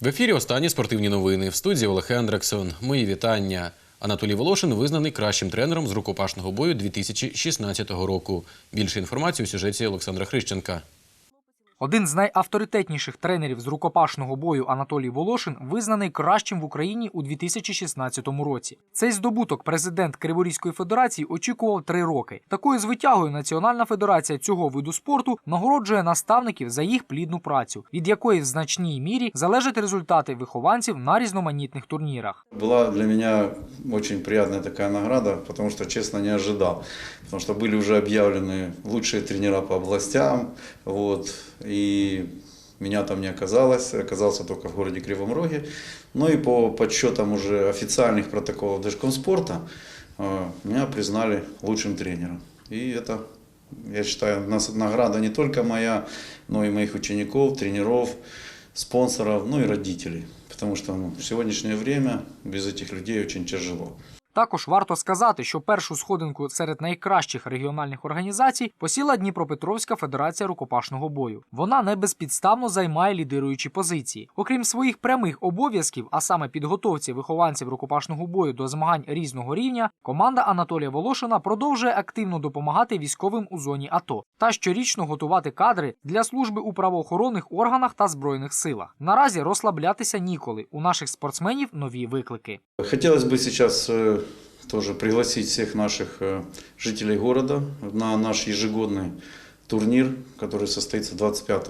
В ефірі останні спортивні новини. В студії Олег Ендрексон. Мої вітання. Анатолій Волошин визнаний кращим тренером з рукопашного бою 2016 року. Більше інформації у сюжеті Олександра Хрищенка. Один з найавторитетніших тренерів з рукопашного бою Анатолій Волошин визнаний кращим в Україні у 2016 році. Цей здобуток президент Криворізької федерації очікував три роки. Такою звитягою Національна федерація цього виду спорту нагороджує наставників за їх плідну працю, від якої в значній мірі залежать результати вихованців на різноманітних турнірах. Была для меня очень приятная такая награда, потому что, честно, не ожидал. Потому что были уже объявлены лучшие тренера по областям, вот, И меня там не оказалось, оказался только в городе Кривом Роге. Ну и по подсчетам уже официальных протоколов Держкомспорта э, меня признали лучшим тренером. И это, я считаю, награда не только моя, но и моих учеников, тренеров, спонсоров, ну и родителей. Потому что ну, в сегодняшнее время без этих людей очень тяжело. Також варто сказати, що першу сходинку серед найкращих регіональних організацій посіла Дніпропетровська федерація рукопашного бою. Вона не безпідставно займає лідируючі позиції. Окрім своїх прямих обов'язків, а саме підготовці вихованців рукопашного бою до змагань різного рівня, команда Анатолія Волошина продовжує активно допомагати військовим у зоні АТО та щорічно готувати кадри для служби у правоохоронних органах та збройних силах. Наразі розслаблятися ніколи. У наших спортсменів нові виклики. Хотелось бы сейчас э, тоже пригласить всех наших э, жителей города на наш ежегодный турнир, который состоится 25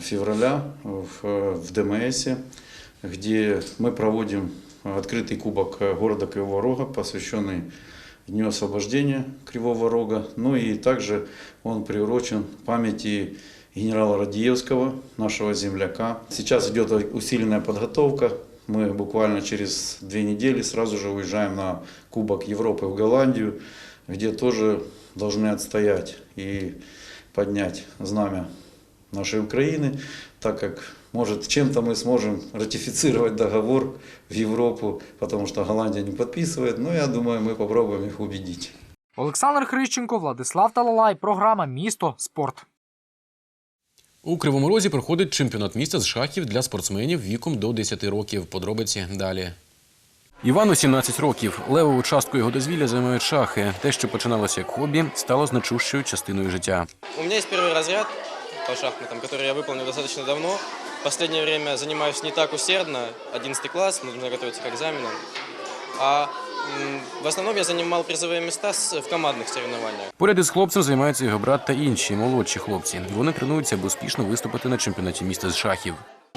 февраля в, э, в ДМС, где мы проводим открытый кубок э, города Кривого Рога, посвященный Дню освобождения Кривого Рога. Ну и также он приурочен памяти генерала Радиевского, нашего земляка. Сейчас идет усиленная подготовка. Мы буквально через две недели сразу же уезжаем на Кубок Европы в Голландию, где тоже должны отстоять и поднять знамя нашей Украины, так как, может, чем-то мы сможем ратифицировать договор в Европу, потому что Голландия не подписывает, но я думаю, мы попробуем их убедить. Олександр Хрищенко, Владислав Талалай, програма Місто спорт. У Кривому Розі проходить чемпіонат міста з шахів для спортсменів віком до 10 років. Подробиці далі. Івану 17 років. Левову частку його дозвілля займають шахи. Те, що починалося як хобі, стало значущою частиною життя. У меня есть первый разряд по шахматам, который я выполнил достаточно давно. В последнее время занимаюсь не так усердно, 11 класс, нужно готовиться к экзаменам. А м, в основном я занимал призовые места с- в командных соревнованиях. Поряд із хлопцем займаються його брат та інші молодші хлопці. Вони тренуються, аби успішно виступити на чемпіонаті міста з шахів.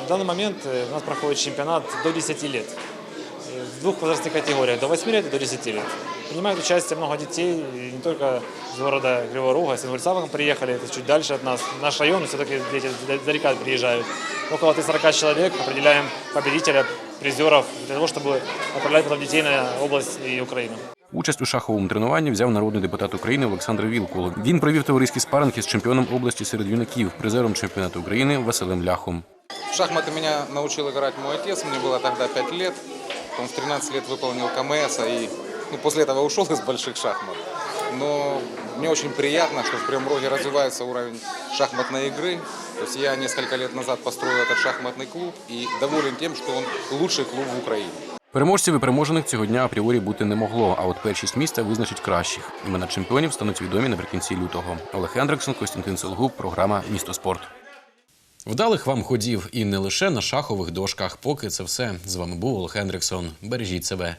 В данный момент э, у нас проходит чемпионат до 10 лет. Э, В двух возрастных категориях, до 8 лет и до 10 лет. Принимают участие много детей, и не только из города Кривого Рога, из Ингульцава приехали, это чуть дальше от нас. Наш район, все-таки дети издалека приезжают. Около 40 человек, определяем победителя, призеров, для того, чтобы отправлять потом детей на область и Украину. Участь у шаховому тренуванні взяв народний депутат України Олександр Вілкул. Він провів товариський спаринг з чемпіоном області серед юнаків, призером чемпіонату України Василем Ляхом. В шахматы меня научил играть мой отец, мне было тогда 5 лет. Он в 13 лет выполнил КМС, и ну, после этого ушел из больших шахмат. Но мне очень приятно, что в Прямом Роге развивается уровень шахматной игры. То есть я несколько лет назад построил этот шахматный клуб и доволен тем, что он лучший клуб в Украине. Переможців і переможених цього дня апріорі бути не могло. А от першість міста визначить кращих. Імена чемпіонів стануть відомі наприкінці лютого. Олег Ендрексон, Костянтин Солгуб, програма Місто спорт. Вдалих вам ходів і не лише на шахових дошках. Поки це все. З вами був Олег Ендрексон. Бережіть себе.